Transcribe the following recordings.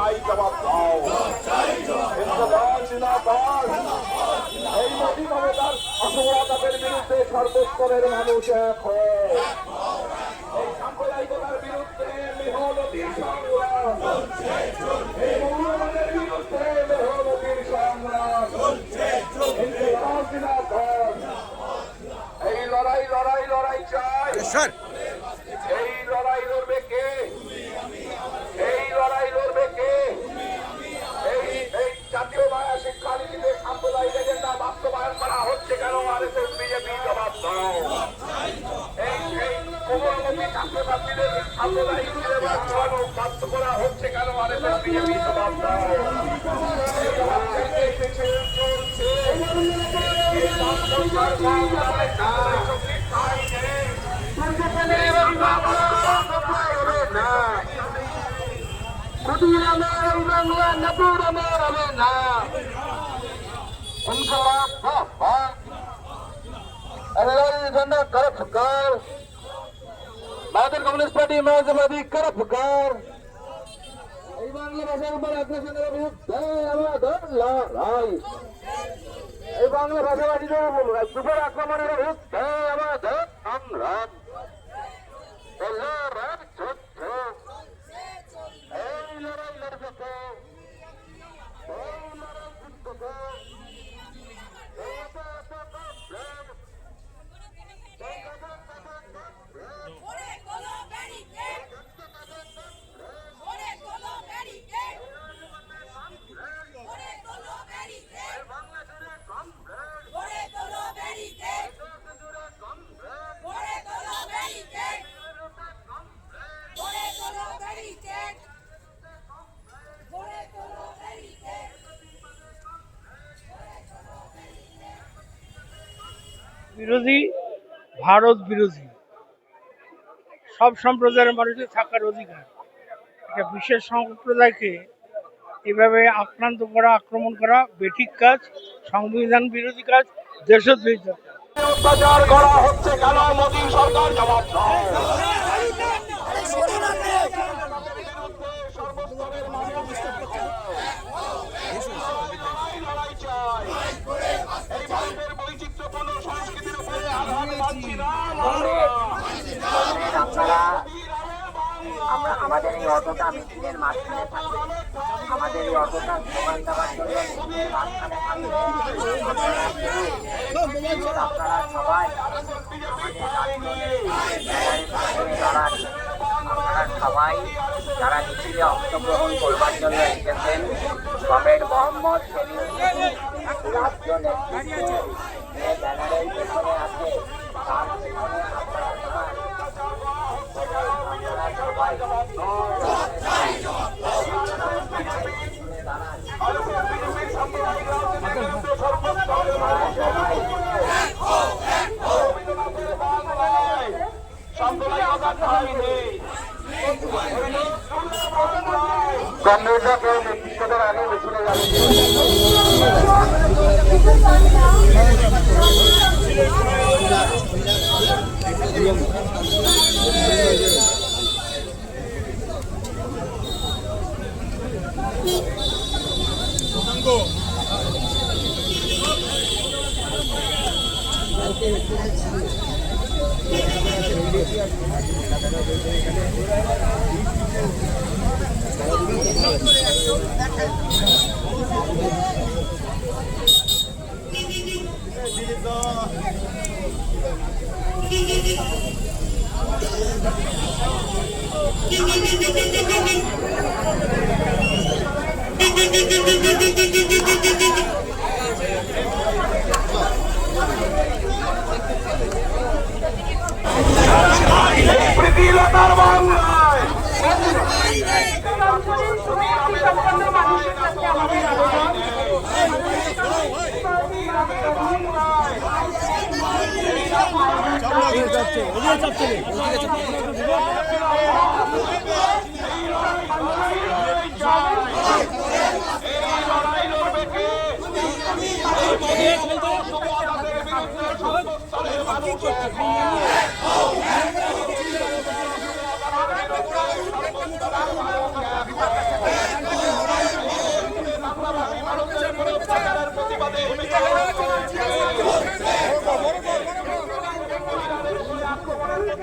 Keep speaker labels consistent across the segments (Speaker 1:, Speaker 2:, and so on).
Speaker 1: চাই জবাব দাও। এই মোদী মমতার অসমানতার বিরুদ্ধে সর্বস্তরের মানুষ এক হয়ে এই সাম্প্রদায়িকতার বিরুদ্ধে মেহনতির সংগ্রাম এই মৌলবাদের বিরুদ্ধে মেহনতির সংগ্রাম জিন্দাবাদ, জিন্দাবাদ। এই লড়াই লড়াই লড়াই চাই
Speaker 2: স্যার
Speaker 1: এই লড়াই লড়বে কে এই লড়াই লড়বে কে এই এই জাতীয় মায়া শিক্ষানীতিতে সাম্প্রদায়িক এজেন্ডা বাস্তবায়ন করা হচ্ছে কেন আর এস এস বিজেপি জবাব দাও এই এই কোমলমতি ছাত্রছাত্রীদের সাম্প্রদায়িক সিলেবাস করানো বাধ্য করা হচ্ছে কেন এস বিজেপি জবাব দাও এই জবাব চাইতে এসেছে চলছে এই
Speaker 3: ভারতের কমিউনিস্ট পার্টি মার্ক্সবাদী করে ফুকার এই বাংলা ভাষার উপর আগ্রাসনের বিরুদ্ধে আমাদের লড়াই এই বাংলা ভাষাভাষীদের উপর আক্রমণের বিরুদ্ধে আমাদের সংগ্রাম। এই
Speaker 4: বিরোধী, ভারত বিরোধী। সব সম্প্রদায়ের মানুষের থাকার অধিকার। এটা বিশেষ সম্প্রদায়কে এভাবে আক্রান্ত করা, আক্রমণ করা বেঠিক কাজ, সংবিধান বিরোধী কাজ, দেশদ্রোহী কাজ।
Speaker 1: অত্যাচার করা হচ্ছে কেন মোদী সরকার জবাব দাও সর্বস্তরের মানুষ লড়াই চাই এই ভারতের বৈচিত্র্যপূর্ণ সংস্কৃতির উপরে আঘাত
Speaker 5: আপনারা আমরা আমাদের এই অটোটা মিছিলের মাঝখানে থাকবে। আমাদের এই অটোটা স্লোগান দেওয়ার জন্য আপনারা সবাই আপনারা সবাই যারা মিছিলে অংশগ্রহণ করবার জন্য এসেছেন কমের মোহাম্মদ সেলিম তার পেছনে আপনারা সবাই আপনারা সবাই
Speaker 3: কমরেডরা কেউ নেতৃত্ব দেওয়ার আগে মিছিলে যাবে
Speaker 1: স্বাধীনতার বাংলায় মানুষের কাছে আমাদের যাচ্ছে ওদিকে যাচ্ছে ওদিকে যাচ্ছে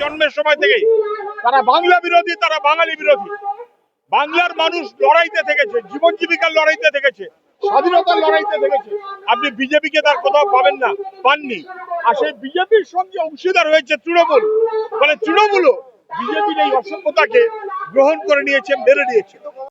Speaker 2: জন্মের সময় থেকেই। তারা বাংলা বিরোধী, তারা বাঙালি বিরোধী। বাংলার মানুষ লড়াইতে থেকেছে, জীবন জীবিকার লড়াইতে থেকেছে, স্বাধীনতার লড়াইতে থেকেছে। আপনি বিজেপিকে তার কোথাও পাবেন না, পাননি। আর সেই বিজেপির সঙ্গে অংশীদার হয়েছে তৃণমূল। মানে তৃণমূলও বিজেপির এই অসভ্যতাকে গ্রহণ করে নিয়েছে, মেরে নিয়েছে।